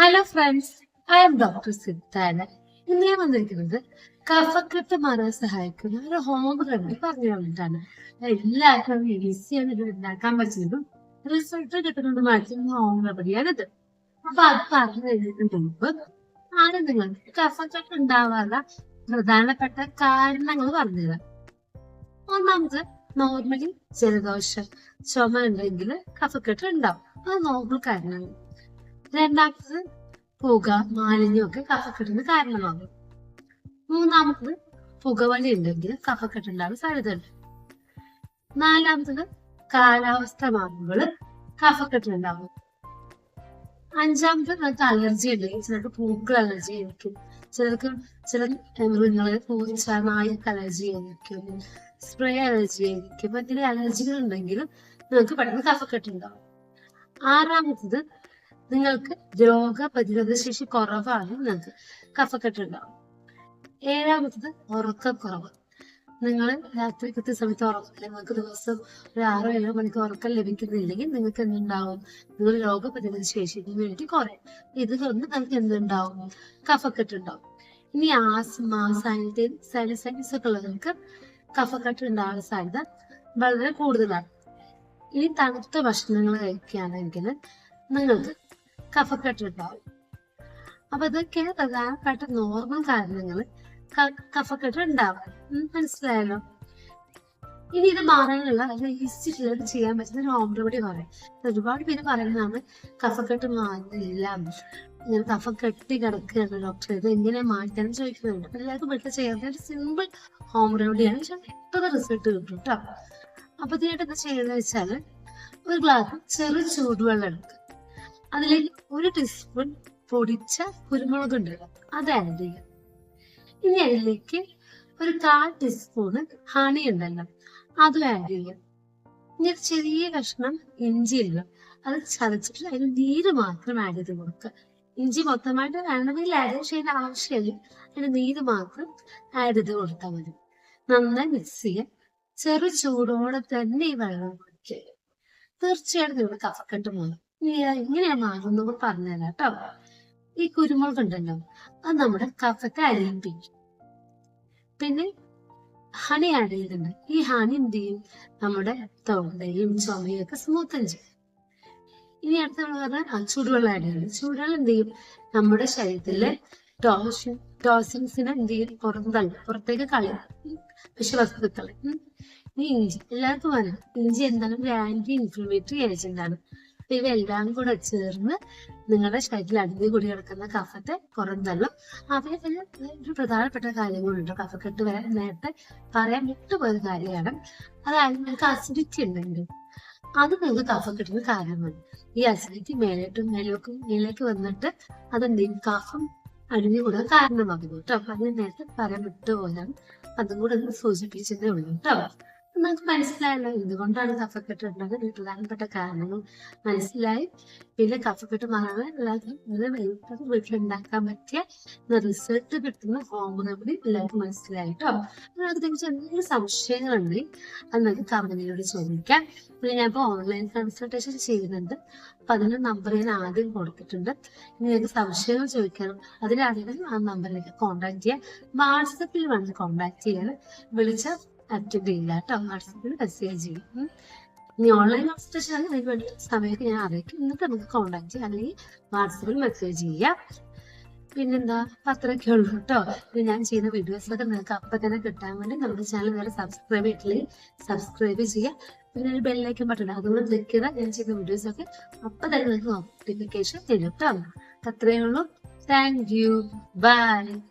Hello friends I am doctor Siddhana ഇന്ന് ഞാൻ വന്നിരിക്കുന്നത് കഫക്കെട്ട് മാറാൻ സഹായിക്കുന്ന ഒരു ഹോം റെമഡി പറഞ്ഞു തന്നിട്ടാണ് എല്ലാവർക്കും ഈസിയാണ് ഇത് ഉണ്ടാക്കാൻ പറ്റുന്നതും റിസൾട്ട് കിട്ടുന്നത് മാറ്റുന്ന ഹോം റെമഡിയാണിത് അപ്പൊ അത് പറഞ്ഞു കഴിഞ്ഞിട്ട് മുമ്പ് ആദ്യം നിങ്ങൾക്ക് കഫക്കെട്ട് ഉണ്ടാവാനുള്ള പ്രധാനപ്പെട്ട കാരണങ്ങൾ പറഞ്ഞുതരാം. ഒന്നാമത് നോർമലി ജലദോഷം ചുമ ഉണ്ടെങ്കിൽ കഫക്കെട്ട് ഉണ്ടാവും. അത് നോർമൽ കാരണമാണ് രണ്ടാമത്തത് പുക മാലിന്യമൊക്കെ കഫക്കെട്ടിന് കാരണമാകും. മൂന്നാമത്തത് പുകവലി ഉണ്ടെങ്കിൽ കഫക്കെട്ടുണ്ടാകാൻ സാധ്യതയുണ്ട് നാലാമത്തത് കാലാവസ്ഥ മാറുമ്പോൾ കഫക്കെട്ടുണ്ടാകും അഞ്ചാമത് നമുക്ക് അലർജി ഉണ്ടെങ്കിൽ ചിലർക്ക് പൂക്കൾ അലർജി ആയിരിക്കും. ചിലർക്ക് ചില മൃഗങ്ങളെ പൂച്ച നായക്ക് അലർജി ആയിരിക്കും. സ്പ്രേ അലർജി ആയിരിക്കും. അങ്ങനെ അലർജികൾ ഉണ്ടെങ്കിൽ നിങ്ങൾക്ക് പെട്ടെന്ന് കഫക്കെട്ടുണ്ടാവും ആറാമത്തത് നിങ്ങൾക്ക് രോഗപ്രതിരോധ ശേഷി കുറവാണ് നിങ്ങൾക്ക് കഫക്കെട്ട് ഉണ്ടാവും ഏഴാമത്തത് ഉറക്കക്കുറവ്. നിങ്ങൾ രാത്രി കൃത്യസമയത്ത് ഉറക്കില്ല നിങ്ങൾക്ക് ദിവസം ഒരു ആറോ ഏഴോ മണിക്ക് ഉറക്കം ലഭിക്കുന്നില്ലെങ്കിൽ നിങ്ങൾക്ക് എന്തുണ്ടാവും? നിങ്ങൾ രോഗപ്രതിരോധ ശേഷിക്ക് വേണ്ടി കുറയും. ഇത് കൊണ്ട് നിങ്ങൾക്ക് എന്തുണ്ടാവും? കഫക്കെട്ട് ഉണ്ടാവും ഇനി ആസ്മ സൈനറ്റൈൻ സൈനസൈറ്റിസ് ഒക്കെ ഉള്ളവർക്ക് കഫക്കെട്ട് ഉണ്ടാകാൻ സാധ്യത വളരെ കൂടുതലാണ്. ഇനി തണുത്ത ഭക്ഷണങ്ങൾ കഴിക്കുകയാണെങ്കിൽ നിങ്ങൾക്ക് കഫക്കെട്ട് ഉണ്ടാവും അപ്പൊ ഇതൊക്കെ പ്രധാനപ്പെട്ട നോർമൽ കാരണങ്ങൾ കഫക്കെട്ട് ഉണ്ടാവാൻ. മനസ്സിലായല്ലോ? ഇനി ഇത് മാറാനുള്ള ഈസിയായിട്ട് ചെയ്യാൻ പറ്റുന്ന ഒരു ഹോം റെമഡി പറയാം. ഒരുപാട് പേര് പറയുന്നതാണ് കഫക്കെട്ട് മാറുന്നില്ല. ഇങ്ങനെ കഫ കെട്ടി കിടക്കുകയാണ് ഡോക്ടർ ഇത് എങ്ങനെ മാറ്റാൻ ചോദിക്കുന്നുണ്ട്. എല്ലാവർക്കും വീട്ടിൽ ചെയ്യാൻ ഒരു സിമ്പിൾ ഹോം റെമഡിയാണ് പെട്ടെന്ന് റിസൾട്ട് കിട്ടും കേട്ടോ അപ്പൊ ഇതിനായിട്ട് എന്താ ചെയ്യുന്നത് വെച്ചാൽ ഒരു ഗ്ലാസ് ചെറു ചൂടുവെള്ളം എടുക്കുക. അതിലേക്ക് ഒരു ടീസ്പൂൺ പൊടിച്ച കുരുമുളക് ഉണ്ടല്ലോ അത്. ആഡ് ചെയ്യാം ഇനി അതിലേക്ക് ഒരു കാൽ ടീസ്പൂണ് ഹണി ഉണ്ടല്ലോ അതും ആഡ് ചെയ്യുക ഇനി ഒരു ചെറിയ കഷ്ണം ഇഞ്ചി ഇല്ല അത് ചതച്ചിട്ട് അതിന് നീര് മാത്രം ആഡ് ചെയ്ത് കൊടുക്കുക. ഇഞ്ചി മൊത്തമായിട്ട് വേണമെങ്കിൽ ആഡ് ചെയ്യേണ്ട ആവശ്യമില്ല. അതിന് നീര് മാത്രം ആഡ് ചെയ്ത് കൊടുത്താൽ മതി. നന്നായി മിക്സ് ചെയ്യുക ചെറു ചൂടോടെ തന്നെ ഈ വെള്ളം കുടിക്കുക തീർച്ചയായിട്ടും നിങ്ങൾ കഫക്കെട്ട് മാറും ഇനി എങ്ങനെയാ മാറുന്നത് പറഞ്ഞുതരാം കേട്ടോ. ഈ കുരുമുളക് ഉണ്ടല്ലോ അത് നമ്മുടെ കഫത്തെ അലിയിപ്പിക്കും പിന്നെ ഹണി ആഡ് ചെയ്തിട്ടുണ്ട്. ഈ ഹണി എന്ത് ചെയ്യും? നമ്മുടെ തൊണ്ടയും ചുമയും ഒക്കെ സ്മൂത്തൻ ചെയ്യും ഇനി അടുത്ത പറഞ്ഞാൽ ചൂടുവെള്ളം ആഡ് ചെയ്യുന്നത് ചൂടുവെള്ളം എന്ത് ചെയ്യും? നമ്മുടെ ശരീരത്തിലെ ടോഷൻ ടോസിൻസിനെ എന്ത് ചെയ്യും? പുറന്തള്ളി പുറത്തേക്ക് കളി വിഷവസ്തുക്കളെ. ഇനി ഇഞ്ചി. എല്ലാവർക്കും പറയാം ഇഞ്ചി എന്താണ് ഒരു ആന്റി ഇൻഫ്ലമേറ്ററി ഏജന്റ് ആണ്. ഇവയെല്ലാം കൂടെ ചേർന്ന് നിങ്ങളുടെ ശരീരത്തിൽ അടിഞ്ഞു കൂടി കിടക്കുന്ന കഫത്തെ പുറന്തള്ളും അവയെ തന്നെ ഒരു പ്രധാനപ്പെട്ട കാര്യങ്ങളുണ്ട് കഫക്കെട്ട് വരെ നേരത്തെ പറയാൻ വിട്ടുപോയ കാര്യമാണ്. അതായത് നിങ്ങൾക്ക് അസിഡിറ്റി ഉണ്ടെങ്കിൽ അത് നിങ്ങൾക്ക് കഫക്കെട്ടിന് കാരണമാണ്. ഈ അസിഡിറ്റി മേലോട്ടും മേലോക്കും മേലേക്ക് വന്നിട്ട് അതെന്തെയും കഫം അടിഞ്ഞുകൂടാൻ കാരണമാകുന്നു കേട്ടോ. അപ്പൊ അതിന് നേരത്തെ പറയാൻ വിട്ടുപോയതാണ്. അതും കൂടെ ഒന്ന് സൂചിപ്പിച്ചതേ ഉള്ളൂ കേട്ടോ. നമുക്ക് മനസ്സിലായല്ലോ. എന്തുകൊണ്ടാണ് കഫക്കെട്ട് ഉണ്ടാകുന്നത് പ്രധാനപ്പെട്ട കാരണങ്ങൾ മനസ്സിലായി. പിന്നെ കഫക്കെട്ട് മാറാൻ എല്ലാവർക്കും വീട്ടിലുണ്ടാക്കാൻ പറ്റിയ റിസൾട്ട് കിട്ടുന്ന ഹോം റെമഡി എല്ലാവർക്കും മനസ്സിലായി കേട്ടോ. തിരിച്ച് എന്തെങ്കിലും സംശയങ്ങളുണ്ടെങ്കിൽ അത് നമുക്ക് കമ്പനിയോട് ചോദിക്കാം. പിന്നെ ഞാൻ ഇപ്പോൾ ഓൺലൈൻ കൺസൾട്ടേഷൻ ചെയ്യുന്നുണ്ട്. അപ്പൊ അതിന്റെ നമ്പർ ഞാൻ ആദ്യം കൊടുത്തിട്ടുണ്ട്. ഇനി നിങ്ങൾക്ക് സംശയങ്ങൾ ചോദിക്കണം അതിനാണെങ്കിൽ ആ നമ്പറിലേക്ക് കോൺടാക്ട് ചെയ്യാം. വാട്സപ്പിൽ വേണം കോൺടാക്ട് ചെയ്യാൻ വിളിച്ചാൽ ചെയ്യില്ല കേട്ടോ വാട്സപ്പിൽ മെസ്സേജ് ചെയ്യും ഇനി ഓൺലൈൻ കൺസൾട്ടേഷൻ ആണെങ്കിൽ അതിന് വേണ്ടി സമയത്ത് ഞാൻ അറിയിക്കും എന്നിട്ട് നമുക്ക് കോണ്ടാക്ട് ചെയ്യാം. അല്ലെങ്കിൽ വാട്സപ്പിൽ മെസ്സേജ് ചെയ്യാം. പിന്നെന്താ? അത്രയൊക്കെ ഉള്ളൂ കേട്ടോ. പിന്നെ ഞാൻ ചെയ്യുന്ന വീഡിയോസിലൊക്കെ നിങ്ങൾക്ക് അപ്പം തന്നെ കിട്ടാൻ വേണ്ടി നമ്മുടെ ചാനൽ വേറെ സബ്സ്ക്രൈബ് ചെയ്തിട്ടില്ലെങ്കിൽ സബ്സ്ക്രൈബ് ചെയ്യുക പിന്നെ ഒരു ബെല്ലൈക്കൻ ബട്ടൺ അതുകൊണ്ട് ക്ലിക്ക് ചെയ്താൽ ഞാൻ ചെയ്യുന്ന വീഡിയോസൊക്കെ അപ്പം തന്നെ നിങ്ങൾക്ക് നോട്ടിഫിക്കേഷൻ തരും കേട്ടോ. അത്രയേ ഉള്ളൂ. Thank you by